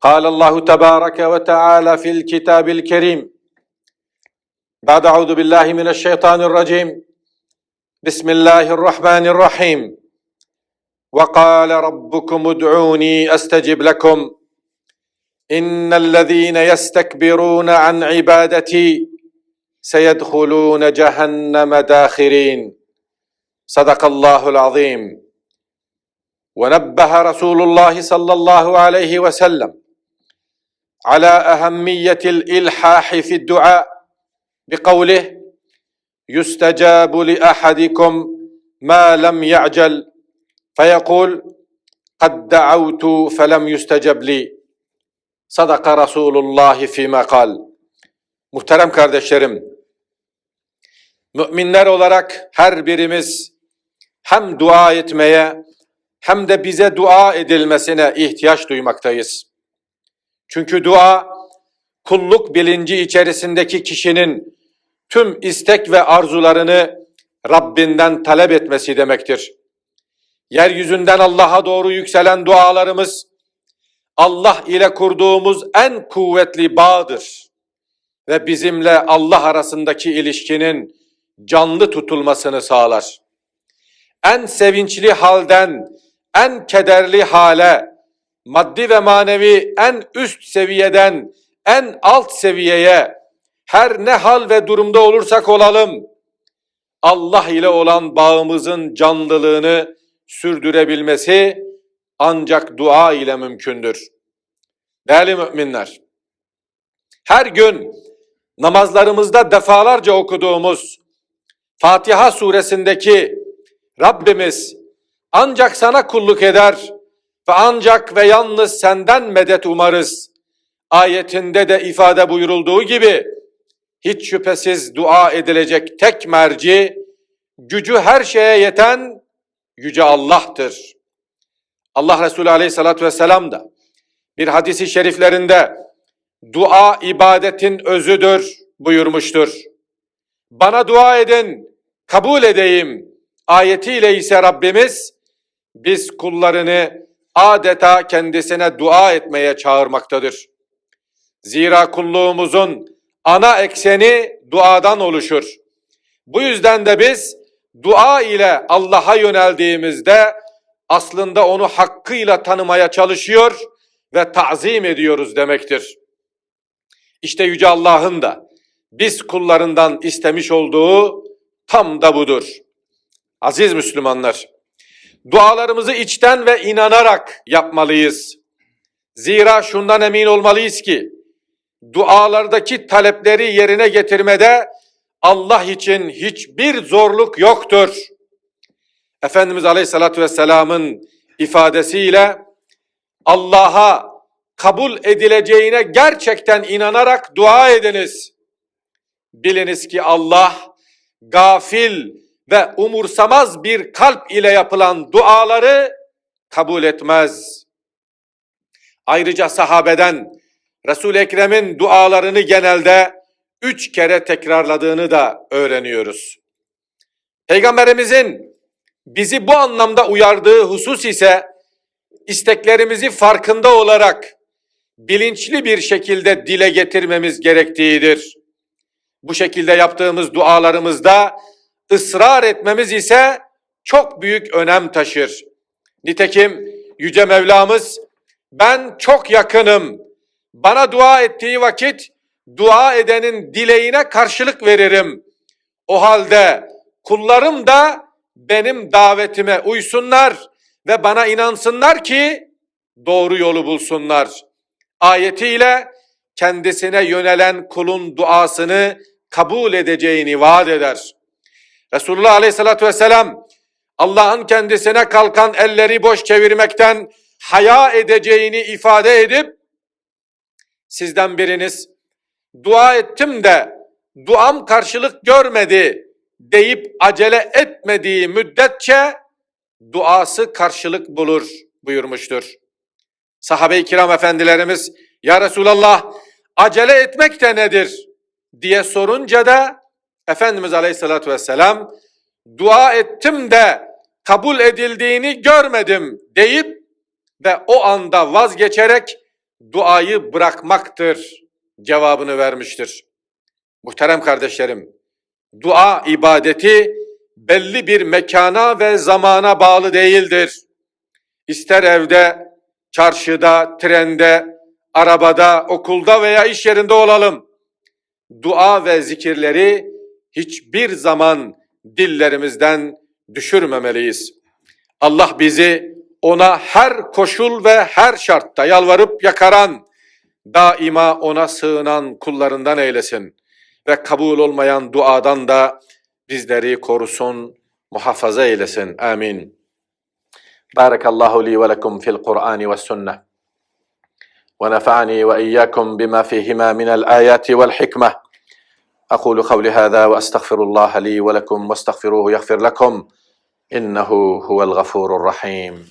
قال الله تبارك وتعالى في الكتاب الكريم بعد أعوذ بالله من الشيطان الرجيم. بسم الله الرحمن الرحيم. وقال ربكم ادعوني أستجب لكم. إن الذين يستكبرون عن عبادتي سيدخلون جهنم داخرين. صدق الله العظيم. ونبه رسول الله صلى الله عليه وسلم. على اهميه الالحاح في الدعاء بقوله يستجاب لاحدكم ما لم يعجل فيقول قد دعوت فلم يستجب لي صدق رسول الله فيما قال Muhterem kardeşlerim, müminler olarak her birimiz hem dua etmeye hem de bize dua edilmesine ihtiyaç duymaktayız. Çünkü dua kulluk bilinci içerisindeki kişinin tüm istek ve arzularını Rabbinden talep etmesi demektir. Yeryüzünden Allah'a doğru yükselen dualarımız Allah ile kurduğumuz en kuvvetli bağdır ve bizimle Allah arasındaki ilişkinin canlı tutulmasını sağlar. En sevinçli halden en kederli hale, maddi ve manevi en üst seviyeden en alt seviyeye her ne hal ve durumda olursak olalım Allah ile olan bağımızın canlılığını sürdürebilmesi ancak dua ile mümkündür. Değerli müminler, her gün namazlarımızda defalarca okuduğumuz Fatiha suresindeki Rabbimiz ancak sana kulluk eder ve ancak ve yalnız senden medet umarız. Ayetinde de ifade buyurulduğu gibi hiç şüphesiz dua edilecek tek merci, gücü her şeye yeten yüce Allah'tır. Allah Resulü aleyhissalatü vesselam da bir hadisi şeriflerinde dua ibadetin özüdür buyurmuştur. Bana dua edin, kabul edeyim ayetiyle ise Rabbimiz biz kullarını adeta kendisine dua etmeye çağırmaktadır. Zira kulluğumuzun ana ekseni duadan oluşur. Bu yüzden de biz dua ile Allah'a yöneldiğimizde aslında onu hakkıyla tanımaya çalışıyor ve tazim ediyoruz demektir. İşte Yüce Allah'ın da biz kullarından istemiş olduğu tam da budur. Aziz Müslümanlar, dualarımızı içten ve inanarak yapmalıyız. Zira şundan emin olmalıyız ki, dualardaki talepleri yerine getirmede Allah için hiçbir zorluk yoktur. Efendimiz Aleyhisselatü Vesselam'ın ifadesiyle Allah'a kabul edileceğine gerçekten inanarak dua ediniz. Biliniz ki Allah gafil ve umursamaz bir kalp ile yapılan duaları kabul etmez. Ayrıca sahabeden Resul-i Ekrem'in dualarını genelde üç kere tekrarladığını da öğreniyoruz. Peygamberimizin bizi bu anlamda uyardığı husus ise isteklerimizi farkında olarak bilinçli bir şekilde dile getirmemiz gerektiğidir. Bu şekilde yaptığımız dualarımızda ısrar etmemiz ise çok büyük önem taşır. Nitekim Yüce Mevlamız ben çok yakınım. Bana dua ettiği vakit dua edenin dileğine karşılık veririm. O halde kullarım da benim davetime uysunlar ve bana inansınlar ki doğru yolu bulsunlar. Ayetiyle kendisine yönelen kulun duasını kabul edeceğini vaat eder. Resulullah Aleyhisselatü Vesselam Allah'ın kendisine kalkan elleri boş çevirmekten haya edeceğini ifade edip sizden biriniz dua ettim de duam karşılık görmedi deyip acele etmediği müddetçe duası karşılık bulur buyurmuştur. Sahabe-i kiram efendilerimiz ya Resulallah acele etmek de nedir diye sorunca da Efendimiz Aleyhisselatü Vesselam dua ettim de kabul edildiğini görmedim deyip ve o anda vazgeçerek duayı bırakmaktır cevabını vermiştir. Muhterem kardeşlerim, dua ibadeti belli bir mekana ve zamana bağlı değildir. İster evde, çarşıda, trende, arabada, okulda veya iş yerinde olalım. Dua ve zikirleri hiçbir zaman dillerimizden düşürmemeliyiz. Allah bizi ona her koşul ve her şartta yalvarıp yakaran, daima ona sığınan kullarından eylesin ve kabul olmayan duadan da bizleri korusun, muhafaza eylesin. Amin. Barakallahu li ve lekum fil Kur'an ve sünnet. ونفعني واياكم بما فيهما من الايات والحكمه أقول قولي هذا وأستغفر الله لي ولكم واستغفروه يغفر لكم إنه هو الغفور الرحيم.